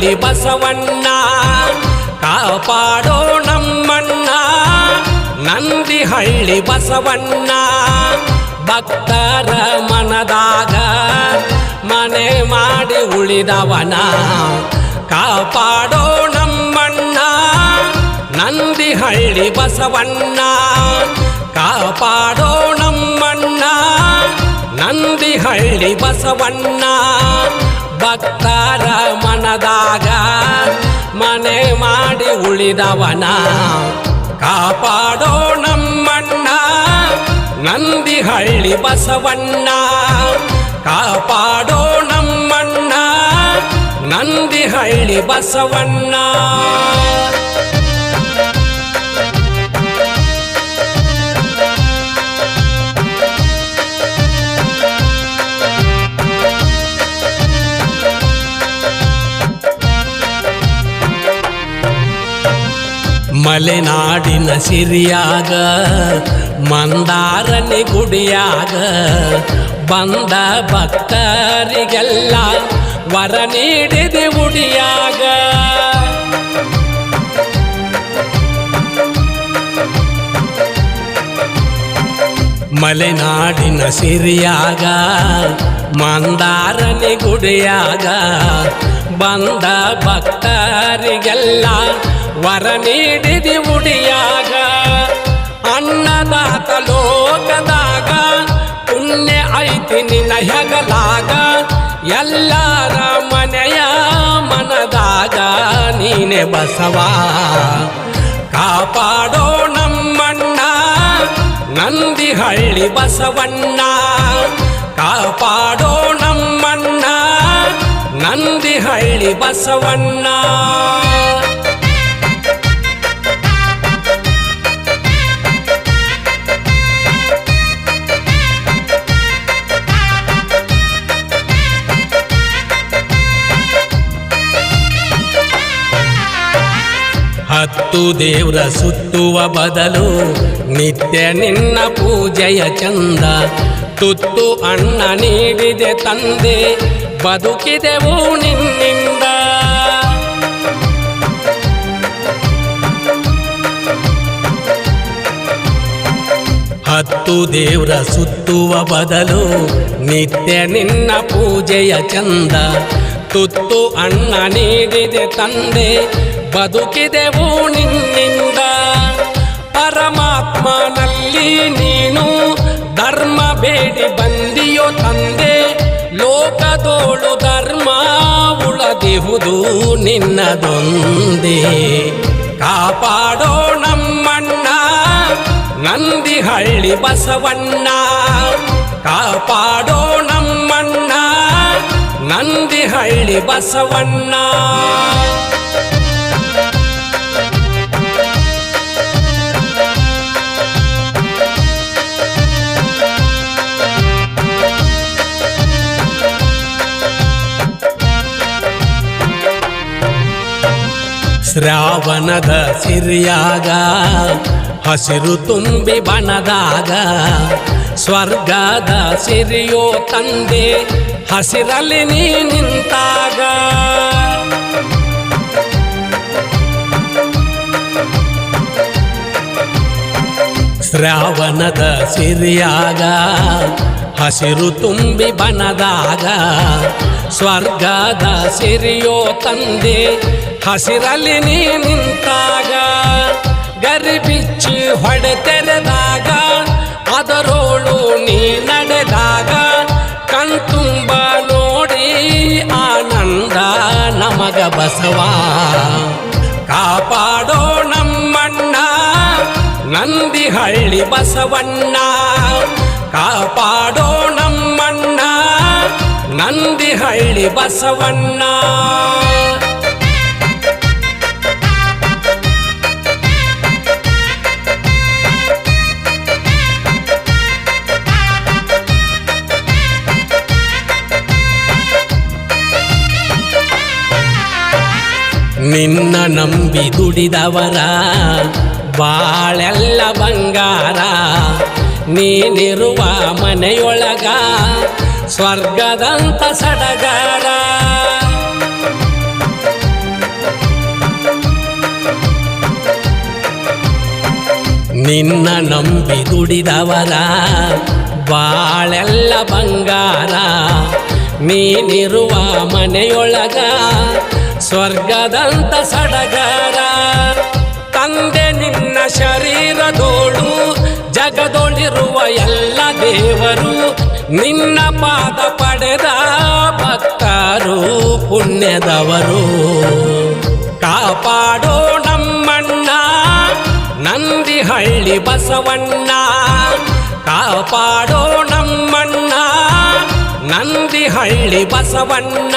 ಹಳ್ಳಿ ಬಸವಣ್ಣ, ಕಾಪಾಡೋ ನಮ್ಮಣ್ಣ ನಂದಿ ಹಳ್ಳಿ ಬಸವಣ್ಣ. ಭಕ್ತರ ಮನದಾಗ ಮನೆ ಮಾಡಿ ಉಳಿದವನ, ಕಾಪಾಡೋ ನಮ್ಮಣ್ಣ ನಂದಿ ಹಳ್ಳಿ ಬಸವಣ್ಣ. ಕಾಪಾಡೋ ನಮ್ಮಣ್ಣ ನಂದಿ ಹಳ್ಳಿ ಬಸವಣ್ಣ. ಭಕ್ತರ ಮನದ ಉಳಿದವನ? ಕಾಪಾಡೋ ನಮ್ಮಣ್ಣ ನಂದಿ ಹಳ್ಳಿ ಬಸವಣ್ಣ. ಕಾಪಾಡೋ ನಮ್ಮಣ್ಣ ನಂದಿ ಹಳ್ಳಿ ಬಸವಣ್ಣ. ಮಲೆನಾಡಿನ ಸಿರಿಯಾಗ, ಮಂದಾರನಿ ಗುಡಿಯಾಗ, ಬಂದ ಭಕ್ತರಿಗೆಲ್ಲ ವರ ನೀಡಿದೆ ಉಡಿಯಾಗ. ಮಲೆನಾಡಿನ ಸಿರಿಯಾಗ, ಮಂದಾರನಿ ಗುಡಿಯಾಗ, ಬಂದ ಭಕ್ತರಿಗೆಲ್ಲ ವರ ನೀಡಿದಿ ಉಡಿಯಾಗ ಅನ್ನದಾತ ಲೋಕದಾಗ, ಪುಣ್ಯ ಐತಿ ನಿನ್ನ ಹೆಗಲಾಗ, ಎಲ್ಲರ ಮನೆಯ ಮನದಾಗ ನೀನೆ ಬಸವ. ಕಾಪಾಡೋ ನಮ್ಮಣ್ಣ ನಂದಿ ಹಳ್ಳಿ ಬಸವಣ್ಣ. ಕಾಪಾಡೋ ನಮ್ಮಣ್ಣ ನಂದಿ ಹಳ್ಳಿ ಬಸವಣ್ಣ. ಹತ್ತು ದೇವ್ರ ಸುತ್ತುವ ಬದಲು ನಿತ್ಯ ನಿನ್ನ ಪೂಜೆಯ ಚಂದ ತುತ್ತು ಅಣ್ಣ ನೀಡಿದೆ ತಂದೆ ಬದುಕಿದೆವು ನಿನ್ನಿಂದ ಹತ್ತು ದೇವ್ರ ಸುತ್ತುವ ಬದಲು ನಿತ್ಯ ನಿನ್ನ ಪೂಜೆಯ ಚಂದ ತುತ್ತು ಅಣ್ಣ ನೀಡಿದೆ ತಂದೆ ಬದುಕಿದೆವು ನಿನ್ನಿಂದ ಪರಮಾತ್ಮನಲ್ಲಿ ನೀನು ಧರ್ಮ ಬೇಡಿ ಬಂದಿಯೋ ತಂದೆ, ಲೋಕದೋಳು ಧರ್ಮ ಉಳದಿಹುದು ನಿನ್ನದೊಂದೇ. ಕಾಪಾಡೋ ನಮ್ಮಣ್ಣ, ನಂದಿಹಳ್ಳಿ ಬಸವಣ್ಣ. ಕಾಪಾಡೋ ನಮ್ಮಣ್ಣ ನಂದಿ ಹಳ್ಳಿ ಬಸವಣ್ಣ. ಶ್ರಾವಣದ ಸಿರಿಯಾಗ ಹಸಿರು ತುಂಬಿ ಬಣದಾಗ ಸ್ವರ್ಗದ ಸಿರಿಯೋ ತಂದೆ ಹಸಿರಲ್ಲಿ ನೀ ನಿಂತಾಗ. ಶ್ರಾವಣದ ಸಿರಿಯಾಗ, ಹಸಿರು ತುಂಬಿ ಬನದಾಗ. ಸ್ವರ್ಗದ ಸಿರಿಯೋ ತಂದೆ, ಹಸಿರಲ್ಲಿ ನೀ ನಿಂತಾಗ. ಗರಿಬಿಚ್ಚಿ ಹೊಡೆತೆರೆದಾಗ ಅದರೋಳು ನೀ ನಡೆದಾಗ. ಬಸವ. ಕಾಪಾಡೋ ನಮ್ಮಣ್ಣ ನಂದಿಹಳ್ಳಿ ಬಸವಣ್ಣ. ಕಾಪಾಡೋ ನಮ್ಮಣ್ಣ ನಂದಿಹಳ್ಳಿ ಬಸವಣ್ಣ. ನಿನ್ನ ನಂಬಿ ದುಡಿದವರ ಬಾಳೆಲ್ಲ ಬಂಗಾರ. ನೀನಿರುವ ಮನೆಯೊಳಗ ಸ್ವರ್ಗದಂತ ಸಡಗಾರ. ನಿನ್ನ ನಂಬಿ ದುಡಿದವರ ಬಾಳೆಲ್ಲ ಬಂಗಾರ. ನೀನಿರುವ ಮನೆಯೊಳಗ ಸ್ವರ್ಗದಂತ ಸಡಗರ. ತಂದೆ ನಿನ್ನ ಶರೀರದೋಳು, ಜಗದೊಳಿರುವ ಎಲ್ಲ ದೇವರು, ನಿನ್ನ ಪಾದ ಪಡೆದ ಭಕ್ತರು, ಪುಣ್ಯದವರು. ಕಾಪಾಡೋ ನಮ್ಮಣ್ಣ, ನಂದಿಹಳ್ಳಿ ಬಸವಣ್ಣ. ಕಾಪಾಡೋ ನಮ್ಮಣ್ಣ, ನಂದಿಹಳ್ಳಿ ಬಸವಣ್ಣ.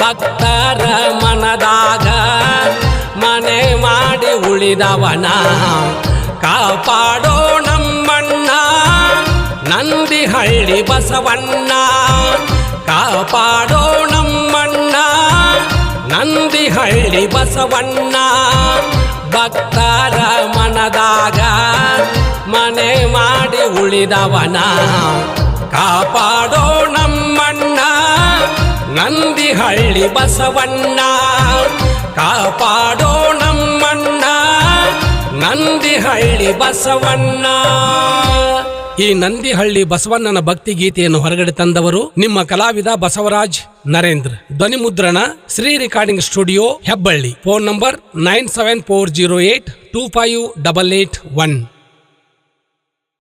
ಭಕ್ತರ ಮನದಾಗ ಮನೆ ಮಾಡಿ ಉಳಿದವನ ಕಾಪಾಡೋ ನಮ್ಮಣ್ಣ. ನಂದಿಹಳ್ಳಿ ಬಸವಣ್ಣ, ಕಾಪಾಡೋ ನಮ್ಮಣ್ಣ. ನಂದಿಹಳ್ಳಿ ಬಸವಣ್ಣ, ಭಕ್ತರ ಮನದಾಗ ಮನೆ ಮಾಡಿ ಉಳಿದವನ ಕಾಪಾಡೋ ಬಸವಣ್ಣ. ಕಾಪಾಡೋ ನಮ್ಮಣ್ಣ. ನಂದಿಹಳ್ಳಿ ಬಸವಣ್ಣ. ಈ ನಂದಿಹಳ್ಳಿ ಬಸವಣ್ಣನ ಭಕ್ತಿ ಗೀತೆಯನ್ನು ಹೊರಗಡೆ ತಂದವರು ನಿಮ್ಮ ಕಲಾವಿದ ಬಸವರಾಜ್ ನರೇಂದ್ರ. ಧ್ವನಿ ಮುದ್ರಣ Shri recording studio Hebballi. Phone number nine seven four zero eight two five double eight one.